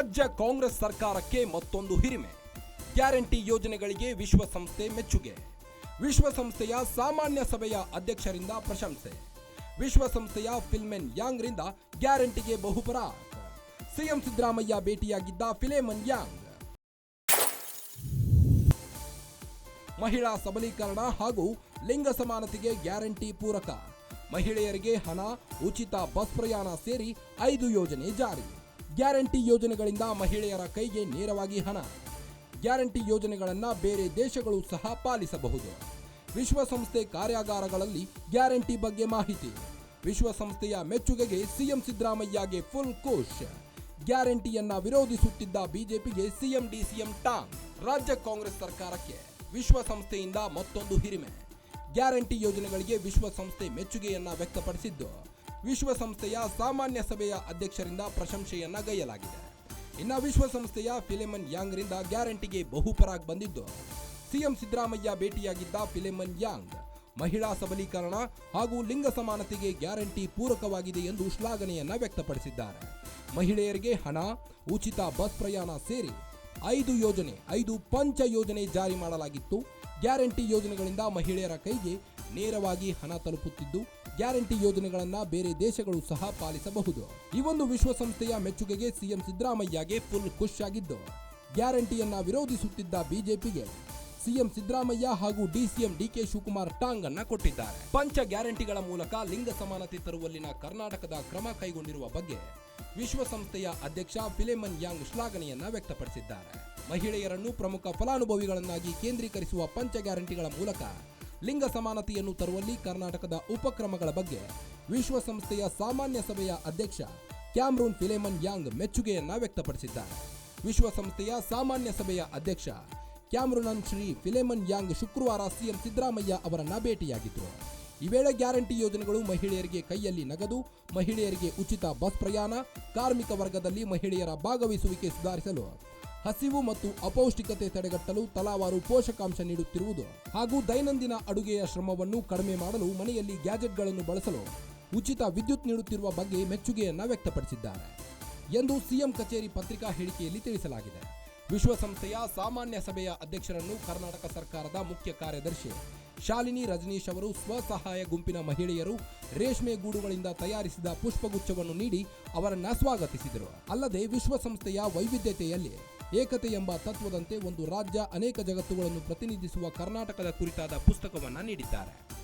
ರಾಜ್ಯ ಕಾಂಗ್ರೆಸ್ ಸರ್ಕಾರಕ್ಕೆ ಮತ್ತೊಂದು ಹಿರಿಮೆ. ಗ್ಯಾರಂಟಿ ಯೋಜನೆಗಳಿಗೆ ವಿಶ್ವಸಂಸ್ಥೆ ಮೆಚ್ಚುಗೆ. ವಿಶ್ವಸಂಸ್ಥೆಯ ಸಾಮಾನ್ಯ ಸಭೆಯ ಅಧ್ಯಕ್ಷರಿಂದ ಪ್ರಶಂಸೆ. ವಿಶ್ವಸಂಸ್ಥೆಯ ಫಿಲ್ಮೆನ್ ಯಾಂಗ್ರಿಂದ ಗ್ಯಾರಂಟಿಗೆ ಬಹುಪರ. ಸಿಎಂ ಸಿದ್ದರಾಮಯ್ಯ ಭೇಟಿಯಾಗಿದ್ದ ಫಿಲೇಮನ್ ಯಾಂಗ್. ಮಹಿಳಾ ಸಬಲೀಕರಣ ಹಾಗೂ ಲಿಂಗ ಸಮಾನತೆಗೆ ಗ್ಯಾರಂಟಿ ಪೂರಕ. ಮಹಿಳೆಯರಿಗೆ ಹಣ, ಉಚಿತ ಬಸ್ ಪ್ರಯಾಣ ಸೇರಿ ಐದು ಯೋಜನೆ ಜಾರಿ. ಗ್ಯಾರಂಟಿ ಯೋಜನೆಗಳಿಂದ ಮಹಿಳೆಯರ ಕೈಗೆ ನೇರವಾಗಿ ಹಣ. ಗ್ಯಾರಂಟಿ ಯೋಜನೆಗಳನ್ನು ಬೇರೆ ದೇಶಗಳು ಸಹ ಪಾಲಿಸಬಹುದು. ವಿಶ್ವಸಂಸ್ಥೆ ಕಾರ್ಯಾಗಾರಗಳಲ್ಲಿ ಗ್ಯಾರಂಟಿ ಬಗ್ಗೆ ಮಾಹಿತಿ. ವಿಶ್ವಸಂಸ್ಥೆಯ ಮೆಚ್ಚುಗೆಗೆ ಸಿಎಂ ಸಿದ್ದರಾಮಯ್ಯಗೆ ಫುಲ್ ಕೋಶ್. ಗ್ಯಾರಂಟಿಯನ್ನ ವಿರೋಧಿಸುತ್ತಿದ್ದ ಬಿಜೆಪಿಗೆ ಸಿಎಂ ಡಿಸಿಎಂ ಟಾಂಗ್. ರಾಜ್ಯ ಕಾಂಗ್ರೆಸ್ ಸರ್ಕಾರಕ್ಕೆ ವಿಶ್ವಸಂಸ್ಥೆಯಿಂದ ಮತ್ತೊಂದು ಹಿರಿಮೆ. ಗ್ಯಾರಂಟಿ ಯೋಜನೆಗಳಿಗೆ ವಿಶ್ವಸಂಸ್ಥೆ ಮೆಚ್ಚುಗೆಯನ್ನ ವ್ಯಕ್ತಪಡಿಸಿದ್ದು ವಿಶ್ವಸಂಸ್ಥೆಯ ಸಾಮಾನ್ಯ ಸಭೆಯ ಅಧ್ಯಕ್ಷರಿಂದ ಪ್ರಶಂಸೆಯನ್ನ ಗೈಯಲಾಗಿದೆ. ಇನ್ನು ವಿಶ್ವಸಂಸ್ಥೆಯ ಫಿಲೆಮನ್ ಯಾಂಗ್ರಿಂದ ಗ್ಯಾರಂಟಿಗೆ ಬಹುಪರಾಗಿ ಬಂದಿದ್ದು, ಸಿಎಂ ಸಿದ್ದರಾಮಯ್ಯ ಭೇಟಿಯಾಗಿದ್ದ ಫಿಲೆಮನ್ ಯಾಂಗ್ ಮಹಿಳಾ ಸಬಲೀಕರಣ ಹಾಗೂ ಲಿಂಗ ಸಮಾನತೆಗೆ ಗ್ಯಾರಂಟಿ ಪೂರಕವಾಗಿದೆ ಎಂದು ಶ್ಲಾಘನೆಯನ್ನ ವ್ಯಕ್ತಪಡಿಸಿದ್ದಾರೆ. ಮಹಿಳೆಯರಿಗೆ ಹಣ, ಉಚಿತ ಬಸ್ ಪ್ರಯಾಣ ಸೇರಿ ಐದು ಯೋಜನೆ, ಐದು ಪಂಚ ಯೋಜನೆ ಜಾರಿ ಮಾಡಲಾಗಿತ್ತು. ಗ್ಯಾರಂಟಿ ಯೋಜನೆಗಳಿಂದ ಮಹಿಳೆಯರ ಕೈಗೆ ನೇರವಾಗಿ ಹಣ ತಲುಪುತ್ತಿದ್ದು ಗ್ಯಾರಂಟಿ ಯೋಜನೆಗಳನ್ನ ಬೇರೆ ದೇಶಗಳು ಸಹ ಪಾಲಿಸಬಹುದು. ಈ ಒಂದು ವಿಶ್ವಸಂಸ್ಥೆಯ ಮೆಚ್ಚುಗೆಗೆ ಸಿಎಂ ಸಿದ್ದರಾಮಯ್ಯಗೆ ಫುಲ್ ಖುಷ್ ಆಗಿದ್ದು ಗ್ಯಾರಂಟಿಯನ್ನ ವಿರೋಧಿಸುತ್ತಿದ್ದ ಬಿಜೆಪಿಗೆ ಸಿಎಂ ಸಿದ್ದರಾಮಯ್ಯ ಹಾಗೂ ಡಿಸಿಎಂ ಡಿಕೆ ಶಿವಕುಮಾರ್ ಟಾಂಗ್ ಅನ್ನ ಕೊಟ್ಟಿದ್ದಾರೆ. ಪಂಚ ಗ್ಯಾರಂಟಿಗಳ ಮೂಲಕ ಲಿಂಗ ಸಮಾನತೆ ತರುವಲ್ಲಿನ ಕರ್ನಾಟಕದ ಕ್ರಮ ಕೈಗೊಂಡಿರುವ ಬಗ್ಗೆ ವಿಶ್ವಸಂಸ್ಥೆಯ ಅಧ್ಯಕ್ಷ ಫಿಲೆಮನ್ ಯಾಂಗ್ ಶ್ಲಾಘನೆಯನ್ನ ವ್ಯಕ್ತಪಡಿಸಿದ್ದಾರೆ. ಮಹಿಳೆಯರನ್ನು ಪ್ರಮುಖ ಫಲಾನುಭವಿಗಳನ್ನಾಗಿ ಕೇಂದ್ರೀಕರಿಸುವ ಪಂಚ ಗ್ಯಾರಂಟಿಗಳ ಮೂಲಕ ಲಿಂಗ ಸಮಾನತೆಯನ್ನು ತರುವಲ್ಲಿ ಕರ್ನಾಟಕದ ಉಪಕ್ರಮಗಳ ಬಗ್ಗೆ ವಿಶ್ವಸಂಸ್ಥೆಯ ಸಾಮಾನ್ಯ ಸಭೆಯ ಅಧ್ಯಕ್ಷ ಕ್ಯಾಮ್ರೂನ್ ಫಿಲೇಮನ್ ಯಾಂಗ್ ಮೆಚ್ಚುಗೆಯನ್ನ ವ್ಯಕ್ತಪಡಿಸಿದ್ದಾರೆ. ವಿಶ್ವಸಂಸ್ಥೆಯ ಸಾಮಾನ್ಯ ಸಭೆಯ ಅಧ್ಯಕ್ಷ ಕ್ಯಾಮ್ರೂನನ್ ಶ್ರೀ ಫಿಲೇಮನ್ ಯಾಂಗ್ ಶುಕ್ರವಾರ ಸಿಎಂ ಸಿದ್ದರಾಮಯ್ಯ ಅವರನ್ನ ಭೇಟಿಯಾಗಿದ್ದರು ಈ ವೇಳೆ ಗ್ಯಾರಂಟಿ ಯೋಜನೆಗಳು ಮಹಿಳೆಯರಿಗೆ ಕೈಯಲ್ಲಿ ನಗದು, ಮಹಿಳೆಯರಿಗೆ ಉಚಿತ ಬಸ್ ಪ್ರಯಾಣ, ಕಾರ್ಮಿಕ ವರ್ಗದಲ್ಲಿ ಮಹಿಳೆಯರ ಭಾಗವಹಿಸುವಿಕೆ ಸುಧಾರಿಸಲು ಹಸಿವು ಮತ್ತು ಅಪೌಷ್ಟಿಕತೆ ತಡೆಗಟ್ಟಲು ತಲಾವಾರು ಪೋಷಕಾಂಶ ನೀಡುತ್ತಿರುವುದು ಹಾಗೂ ದೈನಂದಿನ ಅಡುಗೆಯ ಶ್ರಮವನ್ನು ಕಡಿಮೆ ಮಾಡಲು ಮನೆಯಲ್ಲಿ ಗ್ಯಾಜೆಟ್ಗಳನ್ನು ಬಳಸಲು ಉಚಿತ ವಿದ್ಯುತ್ ನೀಡುತ್ತಿರುವ ಬಗ್ಗೆ ಮೆಚ್ಚುಗೆಯನ್ನ ವ್ಯಕ್ತಪಡಿಸಿದ್ದಾರೆ ಎಂದು ಸಿಎಂ ಕಚೇರಿ ಪತ್ರಿಕಾ ಹೇಳಿಕೆಯಲ್ಲಿ ತಿಳಿಸಲಾಗಿದೆ. ವಿಶ್ವಸಂಸ್ಥೆಯ ಸಾಮಾನ್ಯ ಸಭೆಯ ಅಧ್ಯಕ್ಷರನ್ನು ಕರ್ನಾಟಕ ಸರ್ಕಾರದ ಮುಖ್ಯ ಕಾರ್ಯದರ್ಶಿ ಶಾಲಿನಿ ರಜನೀಶ್ ಅವರು ಸ್ವಸಹಾಯ ಗುಂಪಿನ ಮಹಿಳೆಯರು ರೇಷ್ಮೆ ಗೂಡುಗಳಿಂದ ತಯಾರಿಸಿದ ಪುಷ್ಪಗುಚ್ಛವನ್ನು ನೀಡಿ ಅವರನ್ನ ಸ್ವಾಗತಿಸಿದರು. ಅಲ್ಲದೆ ವಿಶ್ವಸಂಸ್ಥೆಯ ವೈವಿಧ್ಯತೆಯಲ್ಲಿ ಏಕತೆ ಎಂಬ ತತ್ವದಂತೆ ಒಂದು ರಾಜ್ಯ ಅನೇಕ ಜಗತ್ತುಗಳನ್ನು ಪ್ರತಿನಿಧಿಸುವ ಕರ್ನಾಟಕದ ಕುರಿತಾದ ಪುಸ್ತಕವನ್ನು ನೀಡಿದ್ದಾರೆ.